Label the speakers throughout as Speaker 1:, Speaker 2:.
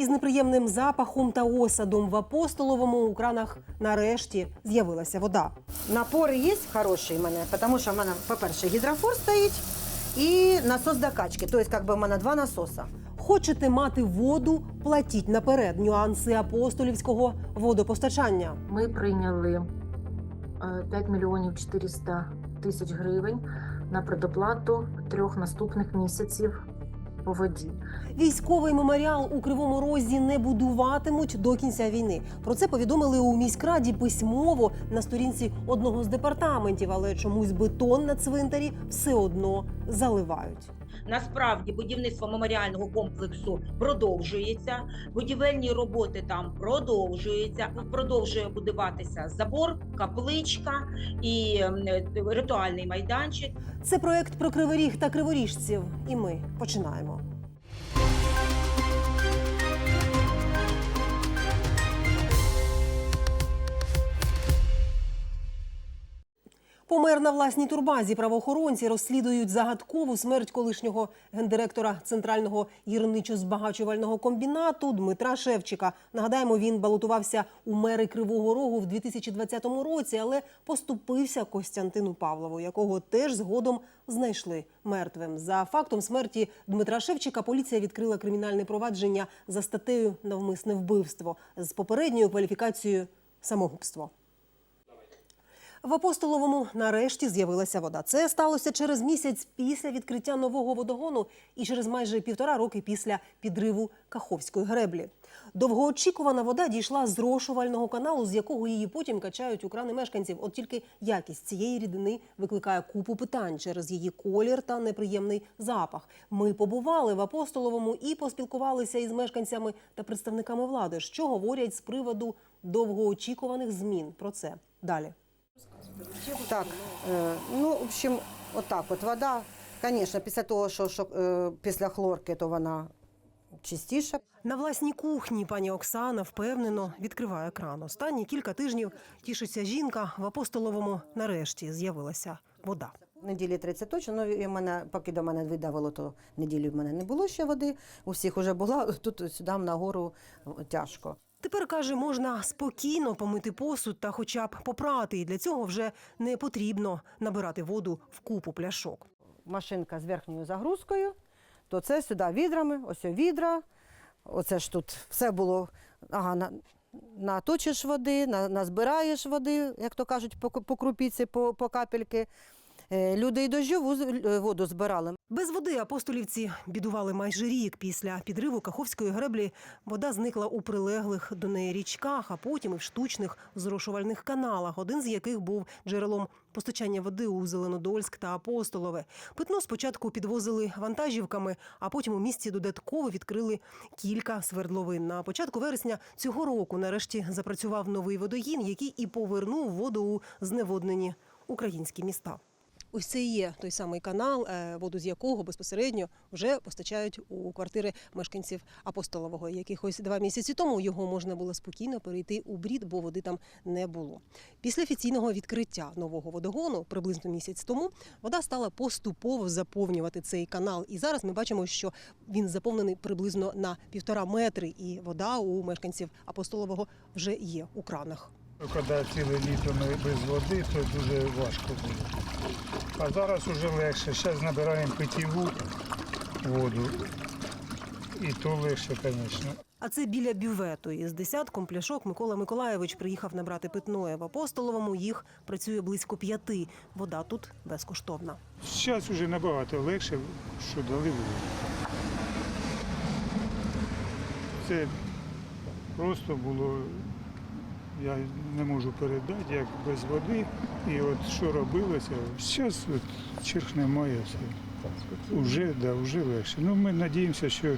Speaker 1: Із неприємним запахом та осадом в апостоловому у кранах нарешті з'явилася вода.
Speaker 2: Напор є хороший в мене, тому що в мене, по-перше, гідрофор стоїть і насос докачки. Тобто, як би в мене два насоса.
Speaker 1: Хочете мати воду, платіть наперед. Нюанси апостолівського водопостачання.
Speaker 3: Ми прийняли е, 5 мільйонів 400 тисяч гривень на предоплату трьох наступних місяців по воді.
Speaker 1: Військовий меморіал у Кривому Розі не будуватимуть до кінця війни. Про це повідомили у міськраді письмово на сторінці одного з департаментів, але чомусь бетон на цвинтарі все одно заливають.
Speaker 4: Насправді будівництво меморіального комплексу продовжується. Будівельні роботи там продовжуються. Продовжує будуватися забор, капличка і ем, ритуальний майданчик.
Speaker 1: Це проект про криворіг та криворіжців. І ми починаємо. Помер на власній турбазі. Правоохоронці розслідують загадкову смерть колишнього гендиректора центрального гірничо-збагачувального комбінату Дмитра Шевчика. Нагадаємо, він балотувався у мери Кривого Рогу в 2020 році, але поступився Костянтину Павлову, якого теж згодом знайшли мертвим. За фактом смерті Дмитра Шевчика поліція відкрила кримінальне провадження за статтею навмисне вбивство з попередньою кваліфікацією самогубство. В апостоловому нарешті з'явилася вода. Це сталося через місяць після відкриття нового водогону і через майже півтора роки після підриву Каховської греблі. Довгоочікувана вода дійшла з зрошувального каналу, з якого її потім качають у крани мешканців. От тільки якість цієї рідини викликає купу питань через її колір та неприємний запах. Ми побували в апостоловому і поспілкувалися із мешканцями та представниками влади, що говорять з приводу довгоочікуваних змін. Про це далі.
Speaker 2: Так, е, ну, в общем, отак от вода, звісно, після того, що, що е, після хлорки, то вона чистіша.
Speaker 1: На власній кухні пані Оксана впевнено відкриває кран. Останні кілька тижнів тішиться жінка в апостоловому. Нарешті з'явилася вода.
Speaker 2: Неділі 30 точно, ну і мене, поки до мене видавило, то неділі в мене не було ще води. У всіх вже була, тут сюди нагору тяжко.
Speaker 1: Тепер каже, можна спокійно помити посуд та хоча б попрати. І для цього вже не потрібно набирати воду в купу пляшок.
Speaker 2: Машинка з верхньою загрузкою, то це сюди відрами, ось відра. Оце ж тут все було. Ага, на, наточиш води, на, назбираєш води, як то кажуть, по, по крупіці, по, по капельки. Е, Люди і дощу е, воду збирали.
Speaker 1: Без води апостолівці бідували майже рік після підриву Каховської греблі. Вода зникла у прилеглих до неї річках, а потім і в штучних зрошувальних каналах, один з яких був джерелом постачання води у Зеленодольськ та Апостолове. Питно спочатку підвозили вантажівками, а потім у місті додатково відкрили кілька свердловин. На початку вересня цього року нарешті запрацював новий водогін, який і повернув воду у зневоднені українські міста. Ось це є той самий канал, е, воду з якого безпосередньо вже постачають у квартири мешканців апостолового. Якихось два місяці тому його можна було спокійно перейти у брід, бо води там не було. Після офіційного відкриття нового водогону, приблизно місяць тому, вода стала поступово заповнювати цей канал. І зараз ми бачимо, що він заповнений приблизно на півтора метри, і вода у мешканців апостолового вже є у кранах.
Speaker 5: Коли ціле літо ми без води, то дуже важко було. А зараз вже легше. Зараз набираємо питьову воду. І то легше, звісно.
Speaker 1: А це біля бювету. Із десятком пляшок Микола Миколаєвич приїхав набрати питної. В Апостоловому їх працює близько п'яти. Вода тут безкоштовна.
Speaker 5: Зараз вже набагато легше, що дали воду. Це просто було, я не можу передати, як без води. І от що робилося, зараз от черг немає. Все. Уже, да, вже легше. Ну, ми надіємося, що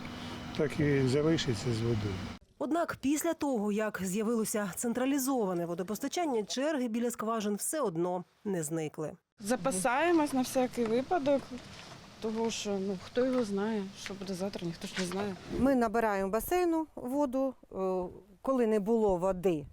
Speaker 5: так і залишиться з водою.
Speaker 1: Однак після того, як з'явилося централізоване водопостачання, черги біля скважин все одно не зникли.
Speaker 6: Запасаємось на всякий випадок, тому що ну хто його знає, що буде завтра, ніхто ж не знає.
Speaker 2: Ми набираємо басейну воду, е, коли не було води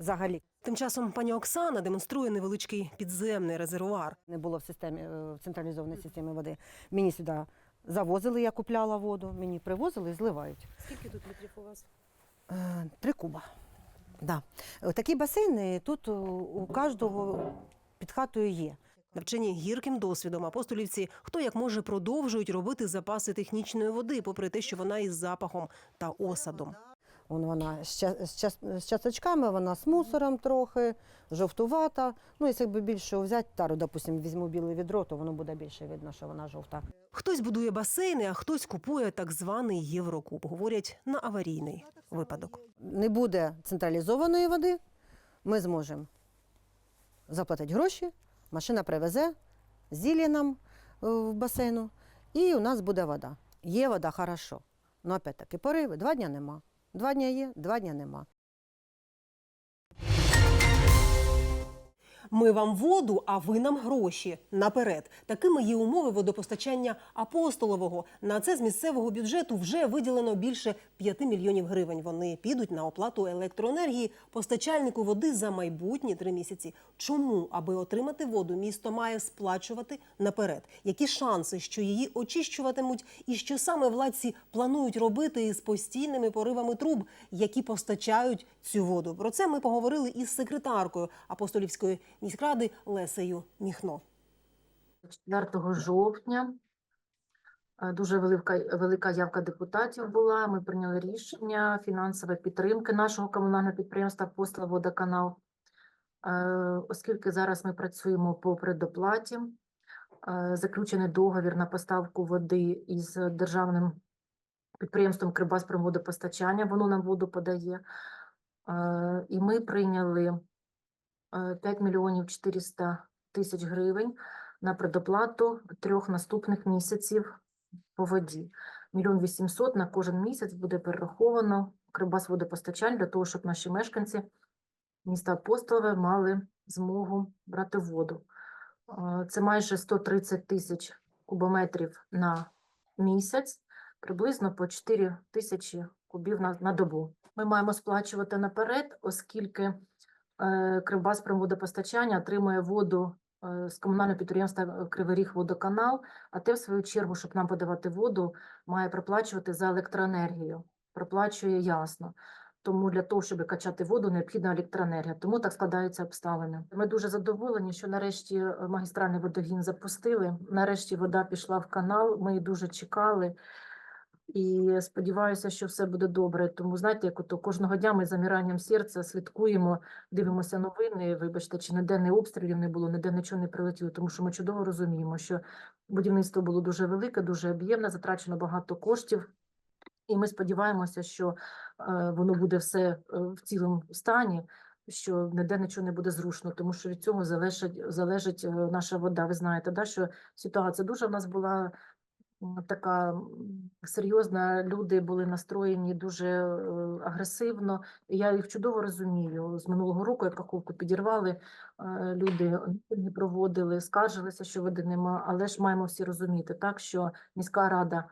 Speaker 2: взагалі.
Speaker 1: Тим часом пані Оксана демонструє невеличкий підземний резервуар.
Speaker 2: Не було в системі е, в централізованій системі води. Мені сюди Завозили, я купляла воду, мені привозили і зливають.
Speaker 1: Скільки тут літрів у вас?
Speaker 2: Е, Три куба. Да. Е, Такі басейни тут у, у кожного під хатою є.
Speaker 1: Навчені гірким досвідом апостолівці, хто як може продовжують робити запаси технічної води, попри те, що вона із запахом та осадом.
Speaker 2: Вон вона з, часочками, вона з мусором трохи, жовтувата. Ну, якщо би більше взяти тару, допустимо, візьму біле відро, то воно буде більше видно, що вона жовта.
Speaker 1: Хтось будує басейни, а хтось купує так званий Єврокуб. Говорять на аварійний випадок.
Speaker 2: Не буде централізованої води, ми зможемо заплатити гроші, машина привезе зілля нам е, в басейну, і у нас буде вода. Є вода, хорошо. Ну, опять-таки, пориви, два дня нема. Два дня є, два дня нема.
Speaker 1: Ми вам воду, а ви нам гроші наперед. Такими є умови водопостачання апостолового. На це з місцевого бюджету вже виділено більше 5 мільйонів гривень. Вони підуть на оплату електроенергії постачальнику води за майбутні три місяці. Чому, аби отримати воду, місто має сплачувати наперед? Які шанси, що її очищуватимуть, і що саме владці планують робити із постійними поривами труб, які постачають цю воду? Про це ми поговорили із секретаркою апостолівської міськради Лесею Міхно.
Speaker 3: 4 жовтня е, дуже велика, велика явка депутатів була. Ми прийняли рішення фінансової підтримки нашого комунального підприємства «Апостол Водоканал». Е, Оскільки зараз ми працюємо по предоплаті, е, заключений договір на поставку води із державним підприємством «Кривбаспромводопостачання», воно нам воду подає. І ми прийняли 5 мільйонів 400 тисяч гривень на предоплату трьох наступних місяців по воді. Мільйон вісімсот на кожен місяць буде перераховано Кривбас водопостачань для того, щоб наші мешканці міста Апостолове мали змогу брати воду. Е, Це майже 130 тисяч кубометрів на місяць, приблизно по 4 тисячі кубів на, на добу. Ми маємо сплачувати наперед, оскільки е, Кривбас водопостачання отримує воду е, з комунального підприємства е, Кривий Ріг водоканал, а те, в свою чергу, щоб нам подавати воду, має проплачувати за електроенергію. Проплачує ясно. Тому для того, щоб качати воду, необхідна електроенергія. Тому так складаються обставини. Ми дуже задоволені, що нарешті е, магістральний водогін запустили. Нарешті вода пішла в канал. Ми дуже чекали. І сподіваюся, що все буде добре. Тому знаєте, як ото кожного дня ми з замиранням серця слідкуємо, дивимося новини. Вибачте, чи ніде не обстрілів не було, ніде нічого не прилетіло, тому що ми чудово розуміємо, що будівництво було дуже велике, дуже об'ємне, затрачено багато коштів. І ми сподіваємося, що е, воно буде все е, в цілому стані, що ніде нічого не буде зрушено, тому що від цього залежить, залежить наша вода. Ви знаєте, да, що ситуація дуже в нас була така серйозна. Люди були настроєні дуже е, агресивно. Я їх чудово розумію. З минулого року, як каховку підірвали, е, люди мітинги проводили, скаржилися, що води нема. Але ж маємо всі розуміти, так що міська рада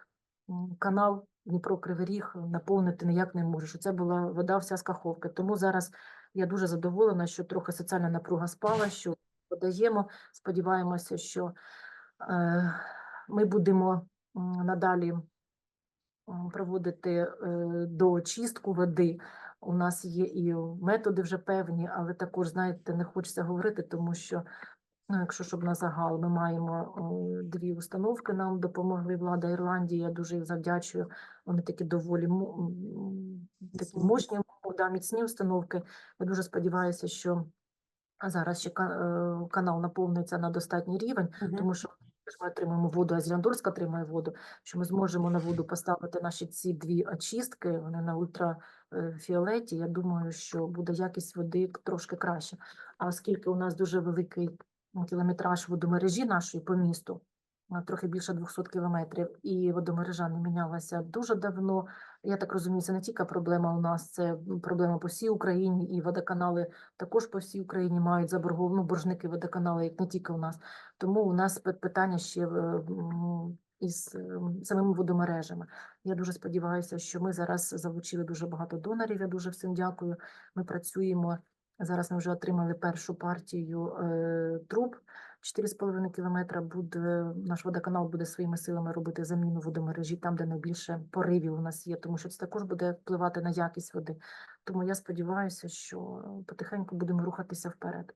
Speaker 3: канал Дніпро Кривий Ріг наповнити ніяк не може. Що це була вода вся з каховки. Тому зараз я дуже задоволена, що трохи соціальна напруга спала, що подаємо. Сподіваємося, що е, ми будемо надалі проводити е, доочистку води. У нас є і методи вже певні, але також, знаєте, не хочеться говорити, тому що Ну, якщо щоб на загал, ми маємо е, дві установки, нам допомогли влада Ірландії. Я дуже їх завдячую. Вони такі доволі такі мощні, да, міцні установки. Я дуже сподіваюся, що зараз ще е, канал наповниться на достатній рівень, тому що ми отримаємо воду, а Зеленодольськ отримає воду, що ми зможемо на воду поставити наші ці дві очистки, вони на ультрафіолеті. Я думаю, що буде якість води трошки краще. А оскільки у нас дуже великий кілометраж водомережі нашої по місту, трохи більше 200 кілометрів, і водомережа не мінялася дуже давно. Я так розумію, це не тільки проблема у нас, це проблема по всій Україні, і водоканали також по всій Україні мають заборгов... ну, боржники водоканали, як не тільки у нас. Тому у нас питання ще із самими водомережами. Я дуже сподіваюся, що ми зараз залучили дуже багато донорів. Я дуже всім дякую. Ми працюємо. Зараз ми вже отримали першу партію е, труб 4,5 кілометра буде наш водоканал буде своїми силами робити заміну водомережі там, де найбільше поривів у нас є, тому що це також буде впливати на якість води. Тому я сподіваюся, що потихеньку будемо рухатися вперед.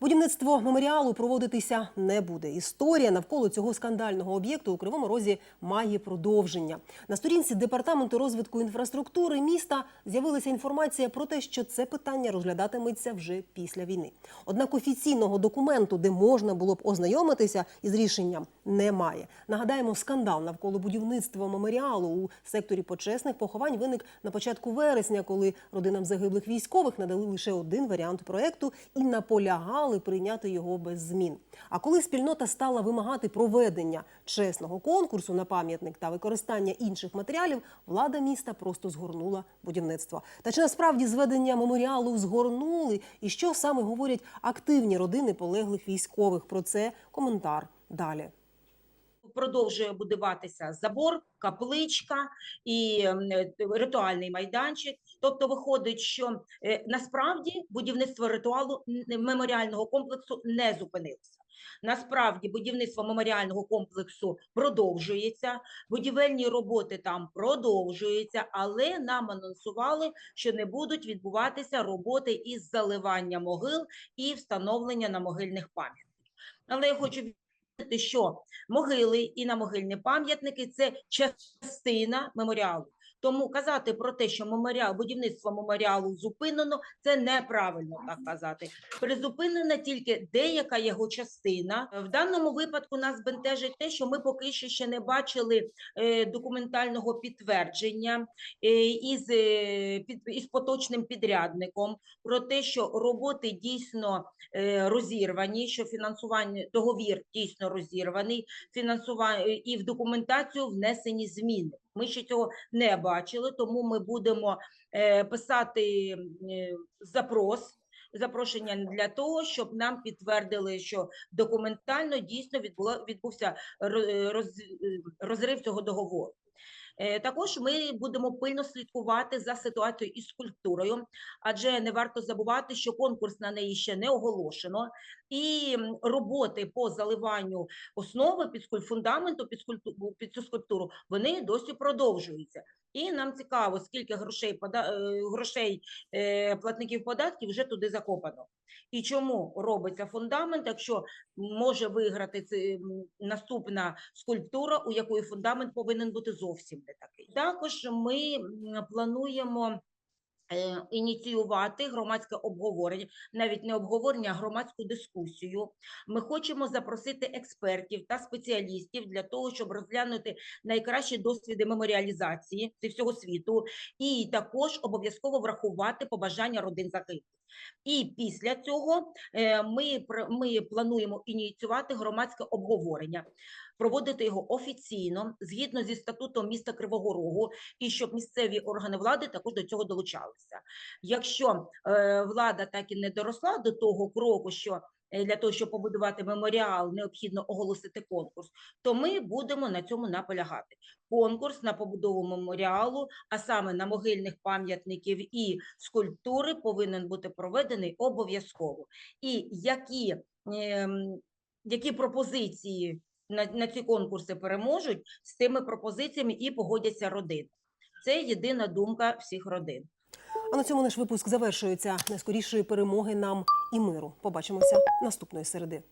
Speaker 1: Будівництво меморіалу проводитися не буде. Історія навколо цього скандального об'єкту у Кривому Розі має продовження. На сторінці департаменту розвитку інфраструктури міста з'явилася інформація про те, що це питання розглядатиметься вже після війни. Однак офіційного документу, де можна було б ознайомитися із рішенням, немає. Нагадаємо, скандал навколо будівництва меморіалу у секторі почесних поховань виник на початку вересня, коли родинам загиблих військових надали лише один варіант проекту і наполягали прийняти його без змін. А коли спільнота стала вимагати проведення чесного конкурсу на пам'ятник та використання інших матеріалів, влада міста просто згорнула будівництво. Та чи насправді зведення меморіалу згорнули? І що саме говорять активні родини полеглих військових? Про це коментар далі.
Speaker 4: Продовжує будуватися забор, капличка і е, ритуальний майданчик. Тобто виходить, що е, насправді будівництво ритуалу меморіального комплексу не зупинилося. Насправді будівництво меморіального комплексу продовжується, будівельні роботи там продовжуються, але нам анонсували, що не будуть відбуватися роботи із заливання могил і встановлення на могильних пам'ятників. Але я хочу що могили і на могильні пам'ятники це частина меморіалу. Тому казати про те, що меморіал, будівництво меморіалу зупинено, це неправильно так казати. Призупинена тільки деяка його частина. В даному випадку нас бентежить те, що ми поки що ще не бачили е, документального підтвердження е, із, е, під, із поточним підрядником про те, що роботи дійсно розірвані, що фінансування договір дійсно розірваний, фінансування і в документацію внесені зміни. Ми ще цього не бачили, тому ми будемо е, писати е, запрос. Запрошення для того, щоб нам підтвердили, що документально дійсно відбуло, відбувся роз, розрив цього договору. Е, Також ми будемо пильно слідкувати за ситуацією із скульптурою, адже не варто забувати, що конкурс на неї ще не оголошено, і роботи по заливанню основи під фундаменту під, під цю скульптуру вони досі продовжуються. І нам цікаво, скільки грошей е, грошей е, платників податків вже туди закопано. І чому робиться фундамент, якщо може виграти це, наступна скульптура, у якої фундамент повинен бути зовсім не такий. Також ми плануємо ініціювати громадське обговорення, навіть не обговорення, а громадську дискусію. Ми хочемо запросити експертів та спеціалістів для того, щоб розглянути найкращі досвіди меморіалізації зі всього світу, і також обов'язково врахувати побажання родин загиблих. І після цього е, ми, ми плануємо ініціювати громадське обговорення, проводити його офіційно, згідно зі статутом міста Кривого Рогу, і щоб місцеві органи влади також до цього долучалися. Якщо е, влада так і не доросла до того кроку, що е, для того, щоб побудувати меморіал, необхідно оголосити конкурс, то ми будемо на цьому наполягати. Конкурс на побудову меморіалу, а саме на могильних пам'ятників і скульптури, повинен бути проведений обов'язково. І які, ем, які пропозиції на, на ці конкурси переможуть, з тими пропозиціями і погодяться родини. Це єдина думка всіх родин.
Speaker 1: А на цьому наш випуск завершується. Найскорішої перемоги нам і миру. Побачимося наступної середи.